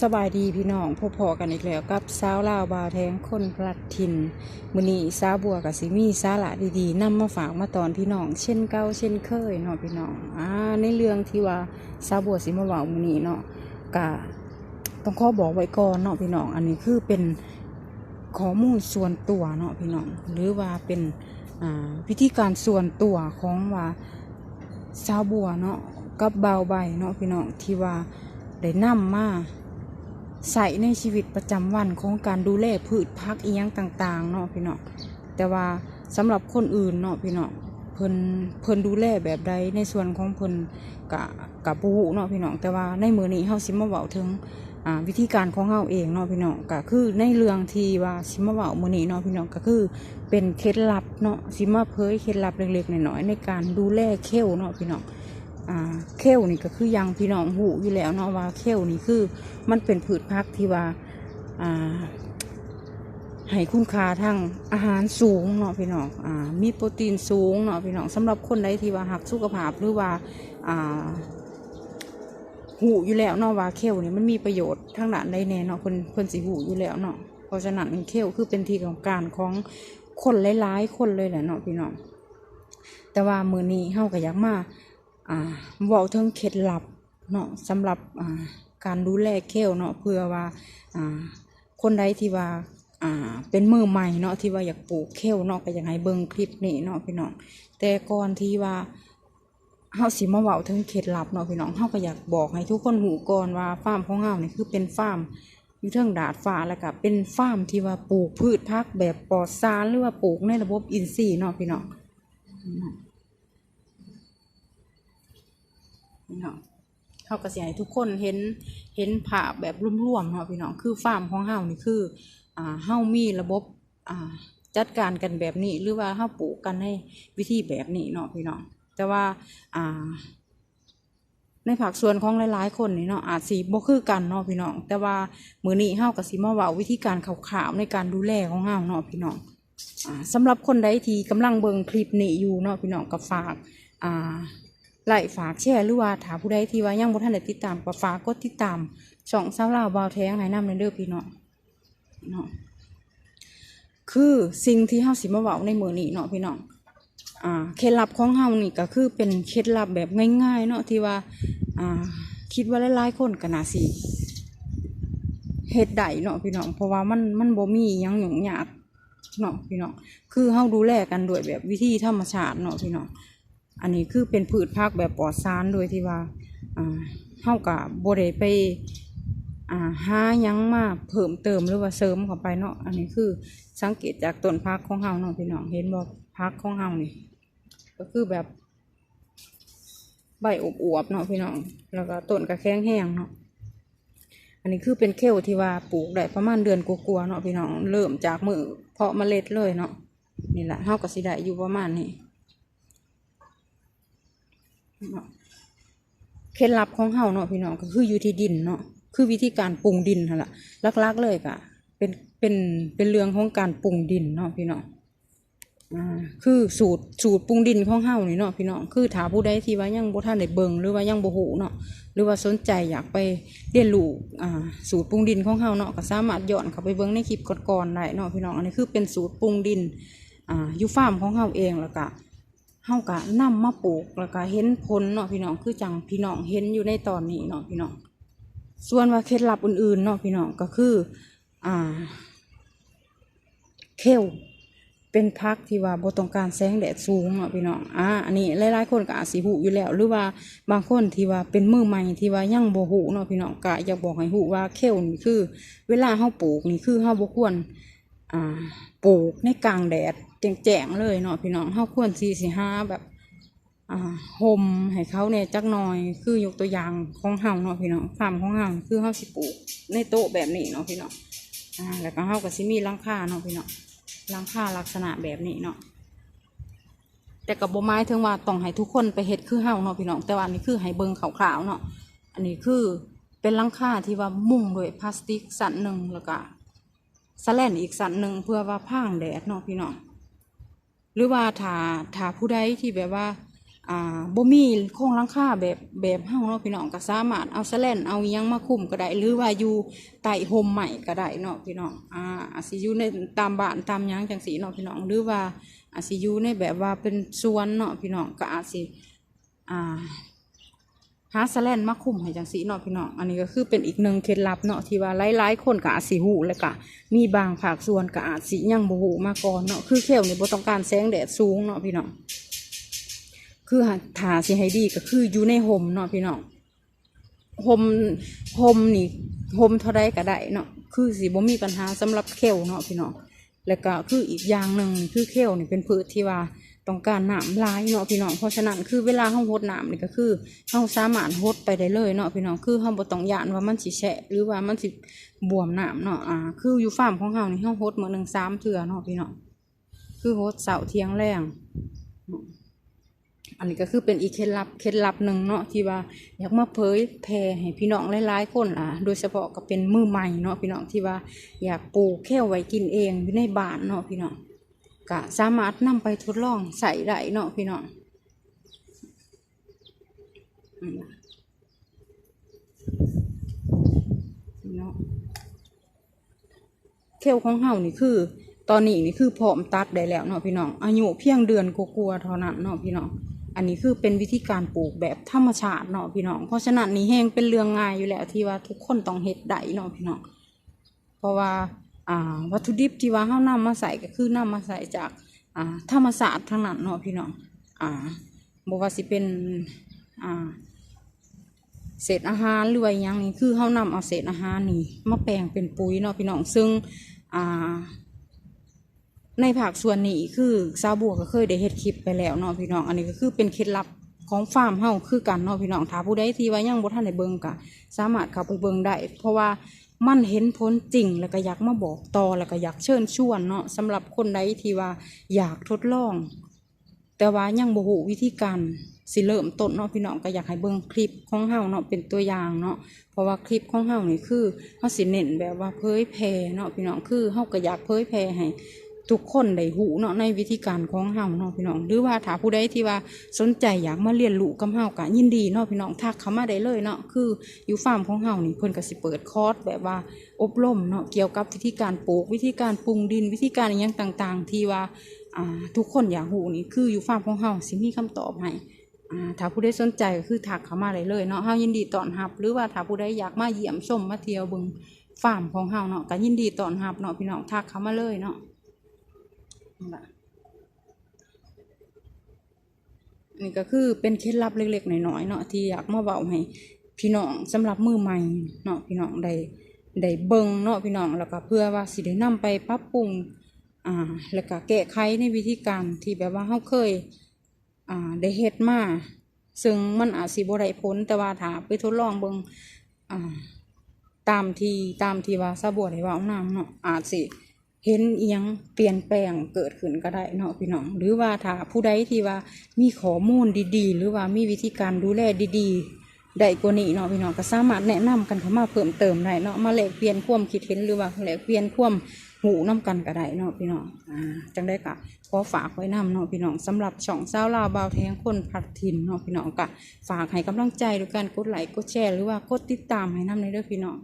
สบายดีพี่น้องพบพอกันอีกแล้วกับสาวลาวบาวแทงคนพลัดถิ่นมือนี้สาวบัวกับสิมีสาระดีๆนำมาฝากมาตอนพี่น้องเช่นเก่าเช่นเคยเนาะพี่น้องอ่าในเรื่องที่ว่าสาวบัวสิมาเว้ามื้อนี้เนาะกะต้องขอบอกไว้ก่อนเนาะพี่น้องอันนี้คือเป็นข้อมูลส่วนตัวเนาะพี่น้องหรือว่าเป็นอ่าวิธีการส่วนตัวของว่าสาวบัวเนาะกับเบาใบเนาะพี่น้องที่ว่าได้นำมา ใส่ในชีวิตประจำวันของการดูแลพืชพักเอียงต่างๆเนาะพี่เน้องแต่ว่าสำหรับคนอื่นเนาะพี่เน้องเพิ่นเพิ่นดูแลแบบใดในส่วนของเพิ่นกะกะปูเนาะพี่น้องแต่ว่าในมือนี้เฮาสิมาเว้าถึงอ่าวิธีการของเฮาเองเนาะพี่น้องก็คือในเรื่องที่ว่าสิมาเว้ามื้อนี้เนาะพี่น้องก็คือเป็นเคล็ดลับเนาะสิมาเผยเคล็ดลับเล็กๆน้อยๆในการดูแลเคลเนาะพี่น้อง อ่าเคลนี่ก็คือยังพี่น้องหูอยู่แล้วเนาะว่าเคลนี่คือมันเป็นพืชพักที่ว่าอ่าให้คุณค่าทางอาหารสูงเนาะพี่น้องอ่ามีโปรตีนสูงเนาะพี่น้องสำหรับคนใดที่ว่าหักสุขภาพหรือว่าอ่าหูอยู่แล้วเนาะว่าเคลนี่มันมีประโยชน์ทางด้านใดแน่เนาะเพิ่นเพิ่นสิหูอยู่แล้วเนาะเพราะฉะนั้นเคลคือเป็นที่ต้องการของคนหลายๆคนเลยแหละเนาะพี่น้องแต่ว่ามือนี้เฮาก็อยากมา อ่าเว้าถึงเคล็ดลับเนาะสำหรับอ่าการดูแลเคลเนาะเพื่อว่าอ่าคนใดที่ว่าอ่าเป็นมือใหม่เนาะที่ว่าอยากปลูกเคลเนาะก็อยากให้เบิ่งคลิปนี้เนาะพี่น้องแต่ก่อนที่ว่าเฮาสิมาเว้าถึงเคล็ดลับเนาะพี่น้องเฮาก็อยากบอกให้ทุกคนหูก่อนว่าฟาร์มของเฮานี่คือเป็นฟาร์มอยู่เทิงดาดฟ้าแล้วก็เป็นฟาร์มที่ว่าปลูกพืชพักแบบปลอดสารหรือว่าปลูกในระบบอินทรีย์เนาะพี่น้อง พี่น้องเขาก็สิให้ทุกคนเห็นเห็นภาพแบบรวมๆเนาะพี่น้องคือฟาร์มของเฮานี่คืออ่าเฮามีระบบอ่าจัดการกันแบบนี้หรือว่าเฮาปลูกกันในวิธีแบบนี้เนาะพี่น้องแต่ว่าอ่า ในภาคส่วนของหลายๆ คนนี่เนาะอาจสิบ่คือกันเนาะพี่น้องแต่ว่ามือนี้เฮาก็สิมาว้าวิธีการคร่าวๆในการดูแลของเฮาเนาะพี่น้องอ่าสำหรับคนใดที่กำลังเบิ่งคลิปนี้อยู่เนาะพี่น้องก็ฝาก อ่า ไลค์ฝากแชร์หรือว่าถ้าผู้ใดที่ว่ายังบ่ทันได้ติดตามก็ฝากกดติดตามช่องสาวลาวบาวแทงให้นำในเด้อพี่น้องเนาะคือสิ่งที่เฮาสิมาเว้าในมื้อนี้เนาะพี่น้องอ่าเคล็ดลับของเฮานี่ก็คือเป็นเคล็ดลับแบบง่าย ๆ เนาะที่ว่าอ่าคิดว่าหลายๆคนก็น่าสิเฮ็ดได้เนาะพี่น้องเพราะว่ามันมันบ่มีหยังหยุ่งยากเนาะพี่น้องคือเฮาดูแลกันด้วยแบบวิธีธรรมชาติเนาะพี่น้อง อันนี้คือเป็นพืชพักแบบปลอดสารโดยที่ว่าอ่ากับโบได้ไปอ่าหายังมาเพิ่มเติมหรือว่าเสริมเข้าไปเนาะอันนี้คือสังเกตจากต้นพักของเฮาเนาะพี่น้องเห็นบ่พักของเฮานี่ก็คือแบบ ใบอวบๆเนาะพี่น้องแล้วก็ต้นก็แข็งแห้งเนาะอันนี้คือเป็นเคลที่ว่าปลูกได้ประมาณเดือนกลัวาๆเนาะพี่น้องเริ่มจากมือเพาะเมล็ดเลยเนาะนี่แหละเฮาก็สิได้อยู่ประมาณนี้ เคล็ดลับของเฮาเนาะพี่น้องก็คืออยู่ที่ดินเนาะคือวิธีการปรุงดินหั่นล่ะลักๆเลยก็เป็นเป็นเป็นเรื่องของการปรุงดินเนาะพี่น้องอ่าคือสูตรสูตรปรุงดินของเฮานี่เนาะพี่น้องคือถ้าผู้ใดที่ว่ายังบ่ทันได้เบิ่งหรือว่ายังบ่ฮู้เนาะหรือว่าสนใจอยากไปเรียนรู้อ่าสูตรปรุงดินของเฮาเนาะก็สามารถย้อนเข้าไปเบิ่งในคลิปก่อนๆได้เนาะพี่น้องอันนี้คือเป็นสูตรปรุงดินอ่าอยู่ฟาร์มของเฮาเองแล้วก็ เฮากะนำมาปลูกแล้วก็เห็นผลเนาะพี่น้องคือจังพี่น้องเห็นอยู่ในตอนนี้เนาะพี่น้อง ส่วนว่าเคล็ดลับอื่นๆเนาะพี่น้องก็คือ อ่าเคลเป็นพักที่ว่าบ่ต้องการแสงแดดสูงเนาะพี่น้อง อ่า อันนี้หลายๆคนก็อาจสิหูอยู่แล้ว หรือว่าบางคนที่ว่าเป็นมือใหม่ที่ว่ายังบ่หูเนาะพี่น้องก็อยากบอกให้หูว่าเคลนี่คือ เวลาเฮาปลูกนี่คือเฮาบ่ควร อ่า ปลูกในกลางแดด แจ้งๆเลยเนาะพี่น้องเฮาควรสี่สิห้าแบบอ่าห่มให้เขาเนี่ยจักหน่อย คือยกตัวอย่างของเฮาเนาะพี่น้องฟาร์มของเฮาคือเฮาสิปลูกในโต๊ะแบบนี้เนาะพี่น้องอ่าแล้วก็เฮาก็สิมีลังคาเนาะพี่น้องลังคาลักษณะแบบนี้เนาะแต่กับบไม้ถึงว่าต้องให้ทุกคนไปเฮ็ดคือเฮาเนาะพี่น้องแต่ว่าอันนี้คือให้เบิงขาวๆเนาะอันนี้คือเป็นลังคาที่ว่ามุงด้วยพลาสติกสันหนึ่งแล้วก็สแลนอีกสันหนึ่งเพื่อว่าพ่างแดดเนาะพี่น้อง หรือว่าถ้าถ้าผู้ใดที่แบบว่าอ่าบ่มีโครงหลังคาแบบแบบเฮาเนาะพี่น้องก็สามารถเอาแสลนเอาอิหยังมาคุมก็ได้หรือว่าอยู่ใต้โฮมใหม่ก็ได้เนาะพี่น้องอ่าอาจสิอยู่ในตามบ้านตามหยังจังสีเนาะพี่น้องหรือว่าอาจสิอยู่ในแบบว่าเป็นสวนเนาะพี่น้องก็อาจสิอ่า หาสแลนมาคุมให้จังสีเนาะพี่น้อง อันนี้ก็คือเป็นอีกหนึ่งเคล็ดลับเนาะที่ว่าหลายๆคนก็อาจสิหูแล้วก็มีบางภาคส่วนก็อาจสิยังบ่หูมาก่อนเนาะคือเขียวนี่บ่ต้องการแสงแดดสูงเนาะพี่น้องคือหาถาสิให้ดีก็คืออยู่ในห่มเนาะพี่น้องห่มห่มนี่ห่มเท่าใดก็ได้เนาะคือสิบ่มีปัญหาสำหรับเขียวเนาะพี่น้องแล้วก็คืออีกอย่างหนึ่งคือเขียวนี่เป็นพืชที่ว่า ต้องการน้ำลายเนาะพี่น้องเพราะฉะนั้นคือเวลาเฮาหดน้ำนี่ก็คือเฮาสามารถหดไปได้เลยเนาะพี่น้องคือเฮาบ่ต้องยานว่ามันสิแฉะหรือว่ามันสิบวมน้ำเนาะอ่าคืออยู่ฟาร์มของเฮานี่เฮาหดมื้อหนึงสามเทื่อเนาะพี่น้องคือหดเสาเที่ยงแรงอันนี้ก็คือเป็นอีกเคล็ดลับเคล็ดลับหนึ่งเนาะที่ว่าอยากมาเผยแพร่ให้พี่น้องหลายๆคนอะ โดยเฉพาะก็เป็นมือใหม่เนาะพี่น้องที่ว่าอยากปลูกแค่ไว้กินเองอยู่ในบ้านเนาะพี่น้อง ก็สามารถนำไปทดลองใส่ได้เนาะพี่น้องเนาะเคลของเฮานี่คือ ตอนนี้นี่คือพร้อมตัดได้แล้วเนาะพี่น้องอายุเพียงเดือนกลัวๆเท่านั้นเนาะพี่น้องอันนี้คือเป็นวิธีการปลูกแบบธรรมชาติเนาะพี่น้อง เพราะฉะนั้นนี่แห้งเป็นเรื่องง่ายอยู่แล้วที่ว่าทุกคนต้องเฮ็ดได้เนาะพี่น้อง เพราะว่า วัตถุดิบที่ว่าเฮานำมาใส่ก็คือนำมาใส่จากธรรมศาสตร์ทั้งนั้นเนาะพี่น้องอ่าบ่ว่าสิเป็นเศษอาหารหรือว่าอิหยังนี่คือเฮานำเอาเศษอาหารนี่มาแปลงเป็นปุ๋ยเนาะพี่น้องซึ่งอ่าในภาคส่วนนี้คือซาบัวก็เคยได้เฮ็ดคลิปไปแล้วเนาะพี่น้องอันนี้ก็คือเป็นเคล็ดลับของฟาร์มเฮาคือกันเนาะพี่น้องถ้าผู้ใดที่ว่ายังบ่ทันได้เบิ่งก็สามารถเข้าไปเบิ่งได้เพราะว่า มันเห็นผลจริงแล้วก็อยากมาบอกต่อแล้วก็อยากเชิญชวนเนาะสำหรับคนใดที่ว่าอยากทดลอง แต่ว่ายังบ่หูวิธีการสิเริ่มต้นเนาะพี่น้องก็อยากให้เบิ่งคลิปของเฮาเนาะเป็นตัวอย่างเนาะเพราะว่าคลิปของเฮานี่คือเฮาสิเน้นแบบว่าเผยแพร่เนาะพี่น้องคือเฮาก็อยากเผยแพร่ให้ ทุกคนได้หูเนาะในวิธีการของเฮาเนาะพี่น้องหรือว่าถ้าผู้ใดที่ว่าสนใจอยากมาเรียนรู้กับเฮาก็ยินดีเนาะพี่น้องทักเข้ามาได้เลยเนาะคืออยู่ฟาร์มของเฮานี่เพิ่นก็สิเปิดคอร์สแบบว่าอบรมเนาะเกี่ยวกับวิธีการปลูกวิธีการปรุงดินวิธีการอหยังต่างๆ ที่ว่าอ่าทุกคนอยากหูนี่คืออยู่ฟาร์มของเฮาสิมีคำตอบให้อ่าถ้าผู้ใดสนใจก็คือทักเข้ามาได้เลยเนาะเฮายินดีต้อนรับ หรือว่าถ้าผู้ใดอยากมาเยี่ยมชมมาเที่ยวเบิ่งฟาร์มของเฮาเนาะก็ยินดีต้อนรับเนาะพี่น้องทักเข้ามาเลยเนาะ นี่ละนี่ก็คือเป็นเคล็ดลับเล็กๆน้อยๆเนาะที่อยากมาเว้าให้พี่น้องสำหรับมือใหม่เนาะพี่น้องได้ได้เบิ่งเนาะพี่น้องแล้วก็เพื่อว่าสิได้นำไปปรับปรุงอ่าแล้วก็แก้ไขในวิธีการที่แบบว่าเขาเคยอ่าได้เฮ็ดมาซึ่งมันอาจสิบ่ได้ผลแต่ว่าถ้าไปทดลองเบิ่งอ่าตามที่ตามที่ว่าซาบัวได้เว้านำเนาะอาจสิ เห็นเอียงเปลี่ยนแปลงเกิดขึ้นก็ได้เนาะพี่น้อง หรือว่าถ้าผู้ใดที่ว่ามีข้อมูลดีๆ หรือว่ามีวิธีการดูแลดีๆได้กว่านี้เนาะพี่น้องก็สามารถแนะนำกันเข้ามาเพิ่มเติมได้เนาะมาแลกเปลี่ยนความคิดเห็นหรือว่าแลกเปลี่ยนความหูน้ากันก็ได้เนาะพี่น้องอ่าจังได้กะขอฝากไว้นำเนาะพี่น้องสำหรับช่องสาวลาวบาวแทงคนพัดถิ่นเนาะพี่น้องก็ฝากให้กำลังใจด้วยการกดไลค์กดแชร์หรือว่ากดติดตามให้นำในเด้อพี่น้อง